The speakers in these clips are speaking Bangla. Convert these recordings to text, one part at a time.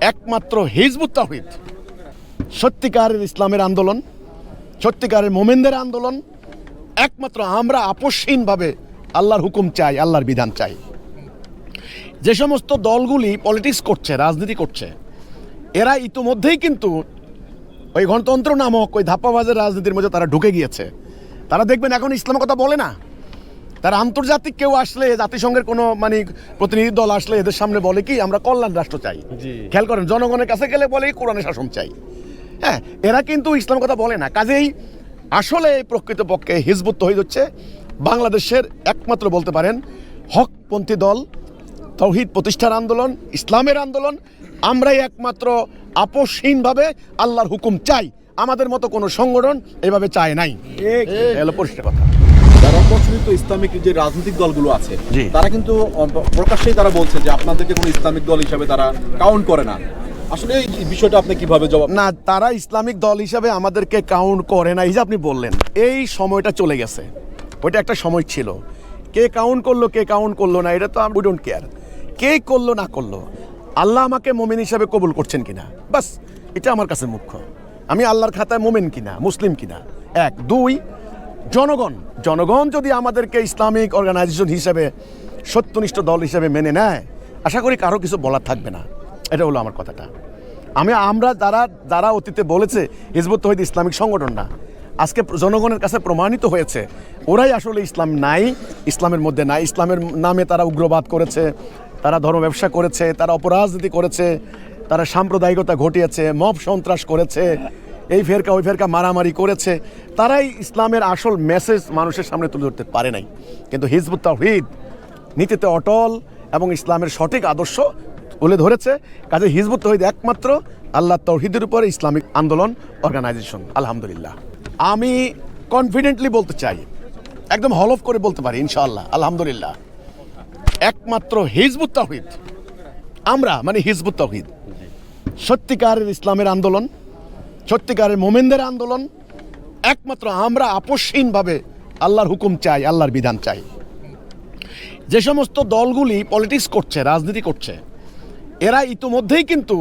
একমাত্র হিজবুত তাহিদ সত্যিকারের ইসলামের আন্দোলন, সত্যিকারের মোমেনদের আন্দোলন, একমাত্র আমরা আপসহীনভাবে আল্লাহর হুকুম চাই, আল্লাহর বিধান চাই। যে সমস্ত দলগুলি পলিটিক্স করছে, রাজনীতি করছে, এরা ইতিমধ্যেই কিন্তু ওই গণতন্ত্র নামক ওই ধাপ্পাবাজের রাজনীতির মধ্যে তারা ঢুকে গিয়েছে। তারা দেখবেন এখন ইসলামের কথা বলে না। তারা আন্তর্জাতিক কেউ আসলে জাতিসংঘের কোনো মানে প্রতিনিধি দল আসলে এদের সামনে বলে কি আমরা কল্যাণ রাষ্ট্র চাই। খেয়াল করেন জনগণের কাছে গেলে বলে কোরআনের শাসন চাই। হ্যাঁ এরা কিন্তু ইসলাম কথা বলে না। কাজেই আসলে প্রকৃতপক্ষে হিজবুত তহিদ হচ্ছে। বাংলাদেশের একমাত্র বলতে পারেন হকপন্থী দল তৌহিদ প্রতিষ্ঠার আন্দোলন ইসলামের আন্দোলন। আমরাই একমাত্র আপসহীনভাবে আল্লাহর হুকুম চাই। আমাদের মতো কোনো সংগঠন এভাবে চায় নাই। হলো পরিষ্কার কথা। যারা প্রচলিত ইসলামিক যে রাজনৈতিক দলগুলো আছে তারা কিন্তু প্রকাশ্যেই তারা বলছে যে আপনাদেরকে কোনো ইসলামিক দল হিসাবে তারা কাউন্ট করে না। আসলে এই বিষয়টা আপনি কীভাবে জবাব না তারা ইসলামিক দল হিসাবে আমাদেরকে কাউন্ট করে না এই যে আপনি বললেন এই সময়টা চলে গেছে। ওইটা একটা সময় ছিল। কে কাউন্ট করল কে কাউন্ট করল না এটা তো উই ডোন্ট কেয়ার কে করল না করল আল্লাহ আমাকে মোমেন হিসাবে কবুল করছেন কিনা? বাস এটা আমার কাছে মুখ্য। আমি আল্লাহর খাতায় মোমেন কিনা, মুসলিম কিনা? এক। দুই, জনগণ। জনগণ যদি আমাদেরকে ইসলামিক অর্গানাইজেশন হিসেবে, সত্যনিষ্ঠ দল হিসেবে মেনে নেয়, আশা করি কারও কিছু বলার থাকবে না। এটা হলো আমার কথাটা। আমি, আমরা যারা যারা অতীতে বলেছে, হিজবুত তহিদ ইসলামিক সংগঠন না, আজকে জনগণের কাছে প্রমাণিত হয়েছে, ওরাই আসলে ইসলাম নাই, ইসলামের মধ্যে নাই। ইসলামের নামে তারা উগ্রবাদ করেছে, তারা ধর্ম ব্যবসা করেছে, তারা অপরাজনীতি করেছে তারা সাম্প্রদায়িকতা ঘটিয়েছে, মব সন্ত্রাস করেছে, এই ফেরকা, ওই ফেরকা মারামারি করেছে। তারাই ইসলামের আসল মেসেজ মানুষের সামনে তুলে ধরতে পারে নাই। কিন্তু হিজবুত তাহিদ নীতিতে অটল এবং ইসলামের সঠিক আদর্শ তুলে ধরেছে। কাজে হিজবুত তহিদ একমাত্র আল্লাহ তৌহিদের উপরে ইসলামিক আন্দোলন অর্গানাইজেশন আলহামদুলিল্লাহ। আমি কনফিডেন্টলি বলতে চাই, একদম হলফ করে বলতে পারি, ইনশাআল্লাহ। আলহামদুলিল্লাহ। একমাত্র হিজবুত তহিদ আমরা মানে হিজবুত তহিদ। সত্যিকারের ইসলামের আন্দোলন, সত্যিকারের মোমেনদের আন্দোলন, একমাত্র আমরা আপসহীনভাবে আল্লাহর হুকুম চাই, আল্লাহর বিধান চাই। যে সমস্ত দলগুলি পলিটিক্স করছে, রাজনীতি করছে, এরা ইতিমধ্যেই কিন্তু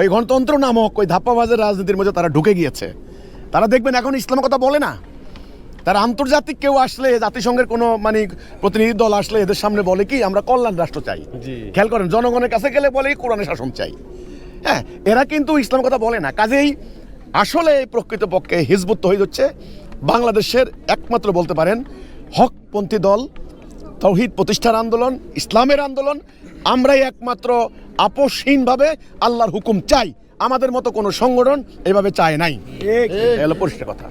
ওই গণতন্ত্র নামক ওই ধাপ্পাবাজের রাজনীতির মধ্যে তারা ঢুকে গিয়েছে। তারা দেখবেন এখন ইসলামের কথা বলে না। তারা আন্তর্জাতিক কেউ আসলে জাতিসংঘের কোনো মানে প্রতিনিধি দল আসলে এদের সামনে বলে কি আমরা কল্যাণ রাষ্ট্র চাই। খেয়াল করেন জনগণের কাছে গেলে বলে কোরআনের শাসন চাই। হ্যাঁ এরা কিন্তু ইসলাম কথা বলে না। কাজেই আসলে প্রকৃতপক্ষে হিজবুত তহিদ হচ্ছে। বাংলাদেশের একমাত্র বলতে পারেন হকপন্থী দল তৌহিদ প্রতিষ্ঠার আন্দোলন ইসলামের আন্দোলন। আমরাই একমাত্র আপসহীনভাবে আল্লাহর হুকুম চাই। আমাদের মতো কোনো সংগঠন এভাবে চায় নাই। পরিষ্কার কথা।